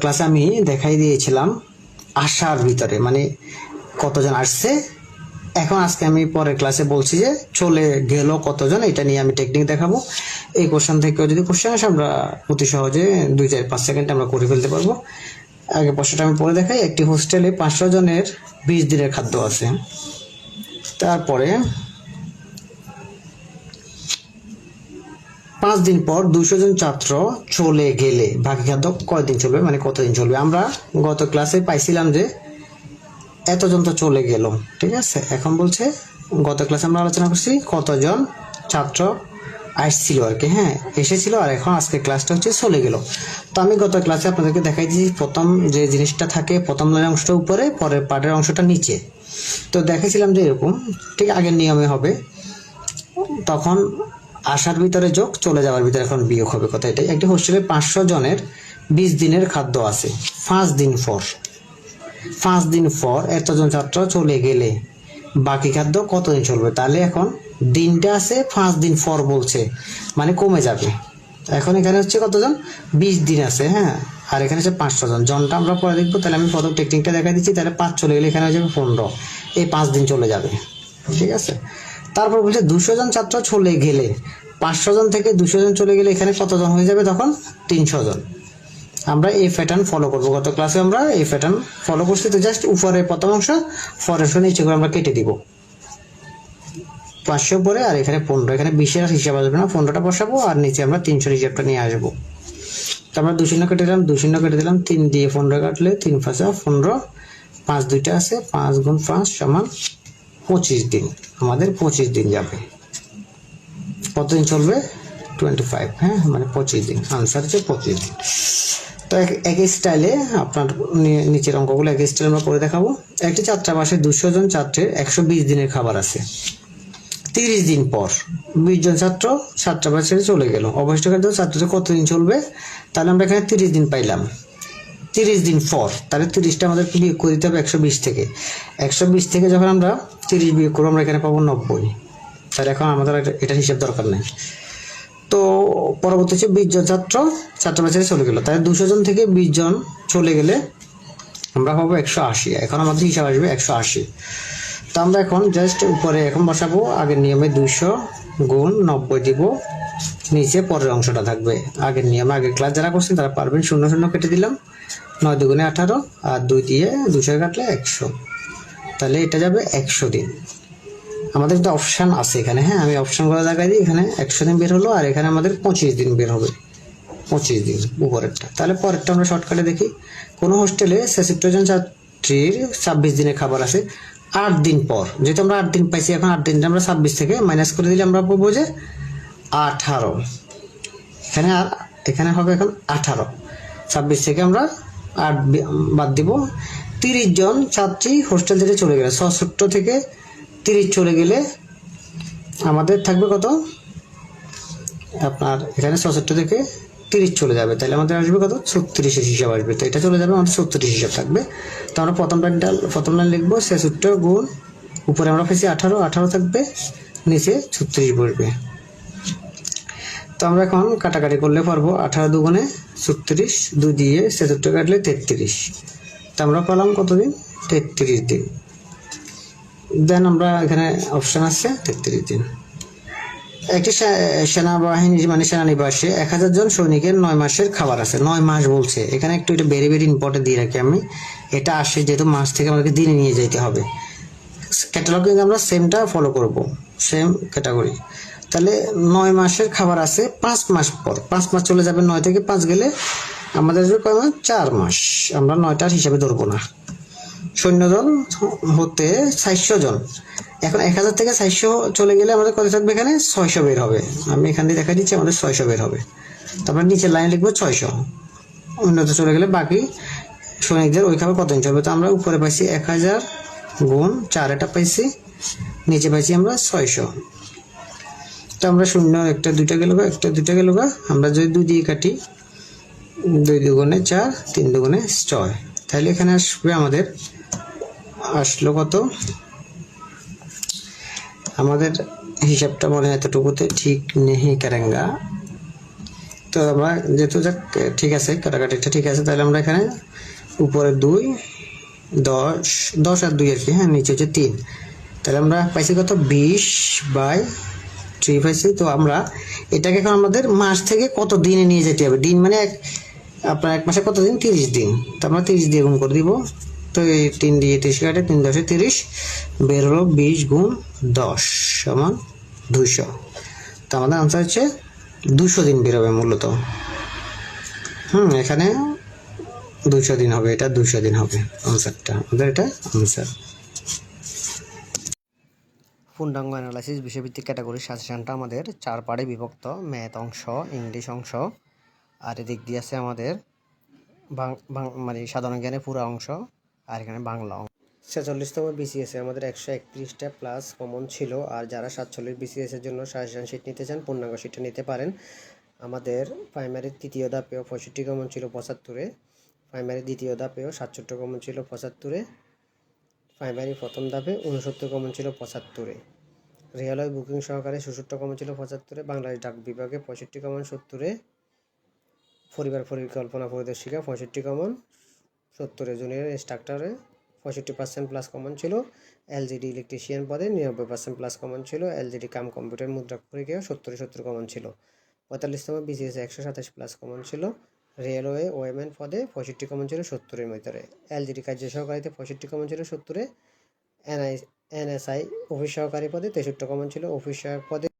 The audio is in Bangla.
ক্লাসে আমি দেখাই দিয়েছিলাম আসার ভিতরে মানে কতজন আসছে। এখন আজকে আমি পরের ক্লাসে বলছি যে চলে গেল কতজন, এটা নিয়ে আমি টেকনিক দেখাবো। এই কোশ্চেন থেকেও যদি কোশ্চেন আসে, আমরা অতি সহজে দুই চার পাঁচ সেকেন্ড আমরা করে ফেলতে পারব। আগে প্রশ্নটা আমি পরে দেখাই, একটি হোস্টেলে পাঁচশো জনের বিশ দিনের খাদ্য আছে। তারপরে পাঁচ দিন পর দুশো জন ছাত্র চলে গেলে। বাকি খাদ্য কয়দিন চলবে? মানে কতদিন চলবে? আমরা গত ক্লাসে পাইছিলাম যে এতজন তো চলে গেল, ঠিক আছে? এখন বলছে, গত ক্লাসে আমরা আলোচনা করছি কতজন ছাত্র আসছিল আর কি হ্যাঁ এসেছিল আর এখন আজকে ক্লাসটা হচ্ছে চলে গেল। তো আমি গত ক্লাসে আপনাদেরকে দেখাই দিয়েছি প্রথম যে জিনিসটা থাকে প্রথম লাইনের অংশটা উপরে, পরের পার্টের অংশটা নিচে। তো দেখেছিলাম যে এরকম, ঠিক আগের নিয়মে হবে। তখন আসার ভিতরে যোগ, চলে যাওয়ার ভিতরে এখন বিয়োগ হবে কথা এটাই একটি হোস্টেলে পাঁচশো জনের বিশ দিনের খাদ্য আছে। পাঁচ দিন পর। পাঁচ দিন পর এতজন ছাত্র চলে গেলে বাকি খাদ্য কতদিন চলবে? তাহলে এখন দিনটা আছে, পাঁচ দিন পর বলছে। মানে কমে যাবে। এখন এখানে হচ্ছে কতজন? বিশ দিন আছে হ্যাঁ? আর এখানে হচ্ছে পাঁচশো জন। জনটা আমরা পরে দেখব। তাহলে আমি প্রথম টেকনিকটা দেখা দিচ্ছি। তাহলে পাঁচ চলে গেলে এখানে হয়ে যাবে পনেরো। এই পাঁচ দিন চলে যাবে। ঠিক আছে? তারপর বলছে দুশো জন ছাত্র চলে গেলে, পাঁচশো জন থেকে দুশো জন চলে গেলে এখানে কতজন হয়ে যাবে? তখন তিনশো জন। আমরা এই প্যাটার্ন ফলো করব। গত ক্লাসে আমরা এই প্যাটার্ন ফলো করছি। তো জাস্ট উপরে প্রথম অংশ, পরের অংশ, নিচে করে আমরা কেটে দিব। পাঁচশো পরে আর এখানে পনেরো। এখানে বিশের হিসাব আসবে না। পনেরোটা বসাবো আর নিচে আমরা তিনশো হিসাবটা নিয়ে আসব। তো আমরা দুই শূন্য কেটে দিলাম দুই শূন্য কেটে দিলাম। তিন দিয়ে পনেরো কাটলে তিন পাঁচা, পনেরো, পাঁচ দুইটা আছে। পাঁচ গুণ পাঁচ সমান পঁচিশ দিন, আমাদের পঁচিশ দিন যাবে। কতদিন চলবে? টোয়েন্টি ফাইভ হ্যাঁ মানে পঁচিশ দিন। আনসার হচ্ছে পঁচিশ দিন। তো এক- একই স্টাইলে আপনার নিচের অঙ্কগুলো একই স্টাইলে আমরা করে দেখাবো। একটি ছাত্রাবাসে দুশো জন ছাত্রের একশো বিশ দিনের খাবার আছে। তিরিশ দিন পর বিশ জন ছাত্র ছাত্রাবাস ছেড়ে চলে গেল। অবশিষ্ট খাদ্য ছাত্রদের কতদিন চলবে? তাহলে আমরা এখানে তিরিশ দিন পাইলাম। তিরিশ দিন পর, তাহলে তিরিশটা আমাদের বিয়োগ করে দিতে হবে একশো বিশ থেকে। একশো বিশ থেকে যখন আমরা তিরিশ বিয়োগ করব, আমরা এখানে পাবো নব্বই। তাহলে এখন আমাদের এটা- হিসাব দরকার নেই। তো পরবর্তী হচ্ছে বিশ জন ছাত্র ছাত্র ছাত্রাবাসে চলে গেল। তাহলে দুশো জন থেকে বিশ জন চলে গেলে আমরা পাবো একশো আশি। এখন আমাদের হিসাব আসবে একশো আশি। তো আমরা এখন জাস্ট উপরে এখন বসাবো, আগের নিয়মে দুইশো গুণ নব্বই দিব। নিচে পরের অংশটা থাকবে। আগের নিয়মে, আগের ক্লাস যারা করছেন তারা পারবেন। শূন্য শূন্য কেটে দিলাম। নয় দুগুণে আঠারো আর দুই দিয়ে দুশো কাটলে একশো। তাহলে এটা যাবে একশো দিন। আমাদের একটা অপশান আছে এখানে হ্যাঁ? আমি অপশানগুলো দেখাই দিই। এখানে একশো দিন বের হলো আর এখানে আমাদের পঁচিশ দিন বের হবে। পঁচিশ দিন উপরেরটা। তাহলে পরেরটা আমরা শর্টকাটে দেখি। কোনো হোস্টেলে ছেষট্টি ছাত্রীর ছাব্বিশ দিনের খাবার আছে। আট দিন পর। যেহেতু আমরা আট দিন পাইছি, এখন আট দিন আমরা ছাব্বিশ থেকে মাইনাস করে দিলে আমরা পাবো যে আঠারো। এখানে এখানে হবে এখন আঠারো। ছাব্বিশ থেকে আমরা আট বাদ দিব। তিরিশ জন ছাত্রী হোস্টেল থেকে চলে গেলে, ছষট্টি থেকে তিরিশ চলে গেলে আমাদের থাকবে কত? আপনার এখানে ছষট্টি থেকে তিরিশ চলে যাবে। তাহলে আমাদের আসবে কত? ছত্রিশের হিসাব আসবে। তো এটা চলে যাবে, আমাদের ছত্রিশ হিসাব থাকবে। তো আমরা প্রথম লাইনটা প্রথম লাইন লিখব ছেষট্টি গুণ। উপরে আমরা পেয়েছি আঠারো আঠারো থাকবে, নিচে ছত্রিশ বসবে। তো আমরা এখন কাটাকাটি করলে পারব আঠারো দুগুণে ছত্রিশ, দুই দিয়ে ছেষট্টি কাটলে তেত্রিশ। তো আমরা পেলাম কতদিন? তেত্রিশ দিন। দেন আমরা এখানে অপশান আছে তেত্রিশ দিন। একটি সেনাবাহিনী মানে সেনানিবাসে এক হাজার জন সৈনিকের নয় মাসের খাবার আছে। নয় মাস বলছে। এখানে একটু এটা ভেরি ভেরি ইম্পর্টেন্ট দিয়ে রাখি আমি। এটা আসে যেহেতু মাস থেকে আমাদেরকে দিনে নিয়ে যেতে হবে। ক্যাটালগ কিন্তু আমরা সেমটা ফলো করব। সেম ক্যাটাগরি তাহলে নয় মাসের খাবার আছে, পাঁচ মাস পর। পাঁচ মাস চলে যাবে নয় থেকে পাঁচ গেলে আমাদের কয় মাস? চার মাস। আমরা নয়টার হিসাবে ধরবো না। সৈন্যদল হতে চারশো জন। এখন এক হাজার থেকে চারশো চলে গেলে আমাদের কত থাকবে এখানে? ছয়শো বের হবে। আমি এখান দিয়ে দেখা দিচ্ছি, আমাদের ছয়শো বের হবে। তারপর নিচের লাইন লিখব ছয়শো। উন্নত চলে গেলে বাকি সৈনিকদের ওইভাবে কত ইঞ্চ হবে তো আমরা উপরে পাইছি এক হাজার গুণ চার, এটা পাইছি। নিচে পাইছি আমরা ছয়শো। তো আমরা শূন্য একটা দুইটা গেল গা, একটা দুইটা গেল গা। আমরা যদি দুই দিয়ে কাটি দুই দুগুণে চার তিন দুগুণে ছয়। তাহলে এখানে আসবে আমাদের আসলো কত? আমাদের হিসাবটা মনে হয় এতটুকুতে ঠিক নেহি কারেঙ্গা তো আমরা যেহেতু যাক ঠিক আছে কাটাকাটিটা ঠিক আছে তাহলে আমরা এখানে উপরে দুই দশ দশ আর দুই আর কি হ্যাঁ নিচে হচ্ছে তিন। তাহলে আমরা পাইছি কত? বিশ বাই থ্রি পাইছি তো আমরা এটাকে এখন আমাদের মাস থেকে কত দিনে নিয়ে যেতে হবে? দিন মানে এক আপনার এক মাসে কত দিন? তিরিশ দিন। তো আমরা তিরিশ দিয়ে গুণ করে দিব। তো এই তিন দিয়ে তিরিশ কাটে, তিন দশে তিরিশ, বের হলো বিশ গুণ দশ সমান দুশো তো আমাদের আনসার হচ্ছে দুশো দিন বেরোবে মূলত। হুম, এখানে দুশো দিন হবে, এটা দুশো দিন হবে আনসারটা আমাদের এটা আনসার পূর্ণাঙ্গ অ্যানালাইসিস বিষয়ভিত্তিক ক্যাটাগরি সাজেশনটা আমাদের চার পার্টে বিভক্ত ম্যাথ অংশ ইংলিশ অংশ, আর এদিক দিয়ে আছে আমাদের মানে সাধারণ জ্ঞানের পুরো অংশ, আর এখানে বাংলা অংশ। ছেচল্লিশতম বিসিএসে আমাদের একশো একত্রিশটা প্লাস কমন ছিল, আর যারা সাতচল্লিশ বিসিএস এর জন্য সাজেশন শিট নিতে চান, পূর্ণাঙ্গ শিটটা নিতে পারেন। আমাদের প্রাইমারির তৃতীয় ধাপেও পঁয়ষট্টি কমন ছিল পঁচাত্তরে প্রাইমারি দ্বিতীয় ধাপেও সাতষট্টি কমন ছিল পঁচাত্তরে প্রাইমারি প্রথম ধাপে উনসত্তর কমন ছিল পঁচাত্তরে। রেলওয়ে বুকিং সহকারে সুসট্ট কমন ছিল পঁচাত্তরে, বাংলাদেশ ডাক বিভাগে পঁয়ষট্টি কমন সত্তরে, পরিবার পরিকল্পনা পরিদর্শিকা পঁয়ষট্টি কমন সত্তরে, জুনিয়র ইনস্ট্রাক্টরে পঁয়ষট্টি পার্সেন্ট প্লাস কমন ছিল এলজিডি ইলেকট্রিশিয়ান পদে নিরানব্বই পার্সেন্ট প্লাস কমন ছিল এলজিডি কাম কম্পিউটার মুদ্রা পরীক্ষা সত্তরে সত্তর কমন ছিল, পঁয়তাল্লিশতম বিসিএস একশো সাতাশ প্লাস কমন ছিল রেলওয়ে, ওয়েমেন পদে পঁয়ষট্টি কমন ছিল সত্তরের ভিতরে। এলজিডি কার্য সহকারীতে পঁয়ষট্টি কমন ছিল সত্তরে। এনআই, এনএসআই অফিস সহকারী পদে তেষট্টি কমন ছিল অফিস সহায়ক পদে